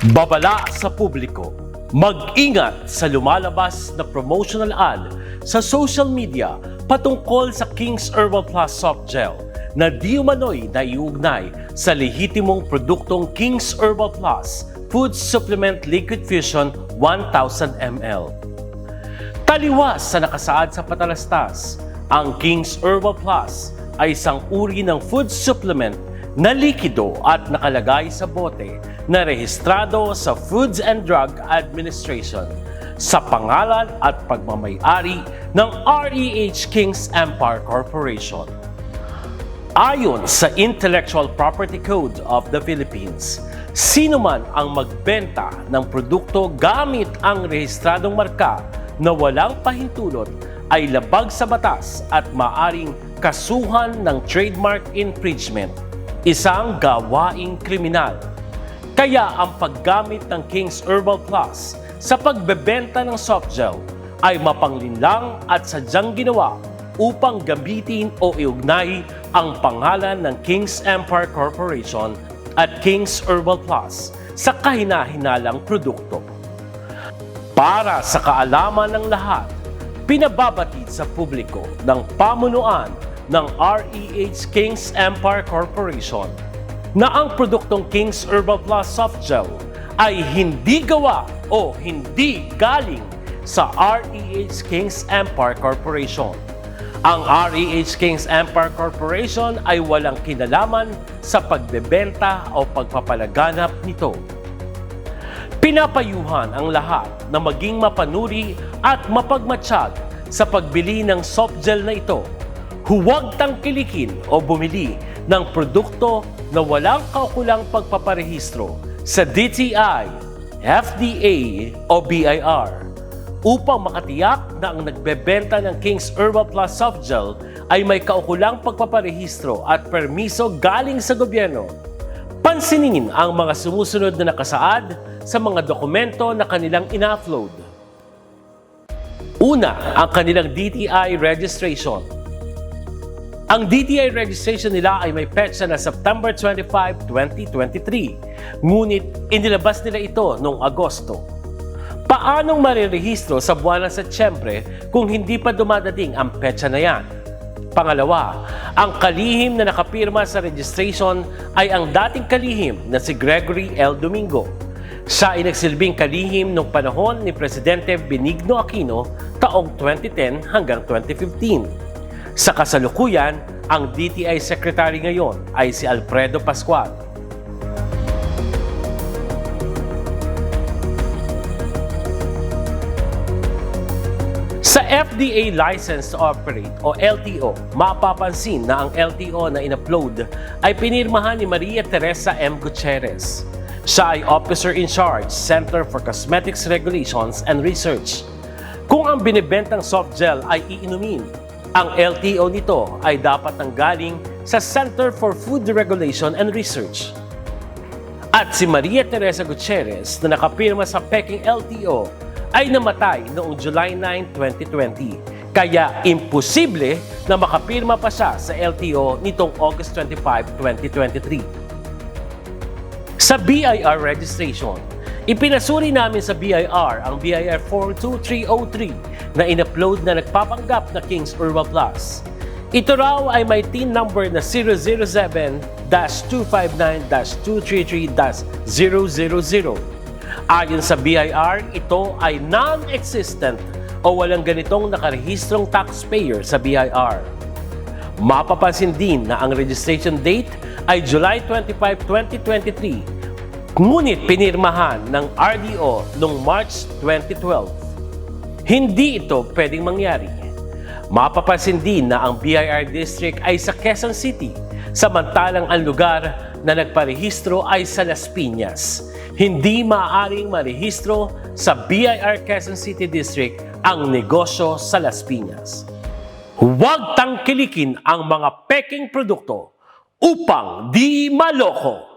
Babala sa publiko. Mag-ingat sa lumalabas na promotional ad sa social media patungkol sa King's Herbal Plus Soft Gel na di umano'y naiugnay sa lehitimong produktong King's Herbal Plus Food Supplement Liquid Fusion 1000 ml. Taliwas sa nakasaad sa patalastas, ang King's Herbal Plus ay isang uri ng food supplement na likido at nakalagay sa bote na rehistrado sa Foods and Drug Administration sa pangalan at pagmamayari ng REH King's Empire Corporation. Ayon sa Intellectual Property Code of the Philippines, sino man ang magbenta ng produkto gamit ang rehistradong marka na walang pahintulot ay labag sa batas at maaring kasuhan ng trademark infringement, isang gawaing kriminal. Kaya ang paggamit ng King's Herbal Plus sa pagbebenta ng soft gel ay mapanglinlang at sadyang ginawa upang gamitin o iugnay ang pangalan ng King's Empire Corporation at King's Herbal Plus sa kahina-hinalang produkto. Para sa kaalaman ng lahat, pinababatid sa publiko ng pamunuan ng REH King's Empire Corporation na ang produktong King's Herbal Plus Soft Gel ay hindi gawa o hindi galing sa REH King's Empire Corporation. Ang REH King's Empire Corporation ay walang kinalaman sa pagbebenta o pagpapalaganap nito. Pinapayuhan ang lahat na maging mapanuri at mapagmatsyag sa pagbili ng soft gel na ito. Huwag tangkilikin o bumili ng produkto na walang kaukulang pagpaparehistro sa DTI, FDA o BIR upang makatiyak na ang nagbebenta ng King's Herbal Plus Soft Gel ay may kaukulang pagpaparehistro at permiso galing sa gobyerno. Pansinin ang mga sumusunod na nakasaad sa mga dokumento na kanilang ina-upload. Una, ang kanilang DTI registration. Ang DTI registration nila ay may petsa na September 25, 2023. Ngunit inilabas nila ito noong Agosto. Paanong marirehistro sa buwan ng Setyembre kung hindi pa dumadating ang petsa na yan? Pangalawa, ang kalihim na nakapirma sa registration ay ang dating kalihim na si Gregory L. Domingo. Siya ay nagsilbing kalihim noong panahon ni Presidente Benigno Aquino taong 2010 hanggang 2015. Sa kasalukuyan, ang DTI Secretary ngayon ay si Alfredo Pascual. Sa FDA License to Operate o LTO, mapapansin na ang LTO na in-upload ay pinirmahan ni Maria Teresa M. Gutierrez. Siya ay Officer in Charge, Center for Cosmetics Regulations and Research. Kung ang binibentang soft gel ay iinumin, ang LTO nito ay dapat nanggaling sa Center for Food Regulation and Research. At si Maria Teresa Gutierrez na nakapirma sa Peking LTO ay namatay noong July 9, 2020. Kaya imposible na makapirma pa siya sa LTO nitong August 25, 2023. Sa BIR registration, ipinasuri namin sa BIR ang BIR Form 2303 na in-upload na nagpapanggap na King's Herbal Plus. Ito raw ay may TIN number na 007-259-233-000. Ayon sa BIR, ito ay non-existent o walang ganitong nakarehistrong taxpayer sa BIR. Mapapansin din na ang registration date ay July 25, 2023, ngunit pinirmahan ng RDO noong March 2012. Hindi ito pwedeng mangyari. Mapapansin din na ang BIR district ay sa Quezon City, samantalang ang lugar na nagparehistro ay sa Las Piñas. Hindi maaaring marehistro sa BIR Quezon City District ang negosyo sa Las Piñas. Huwag tangkilikin ang mga peking produkto upang di maloko.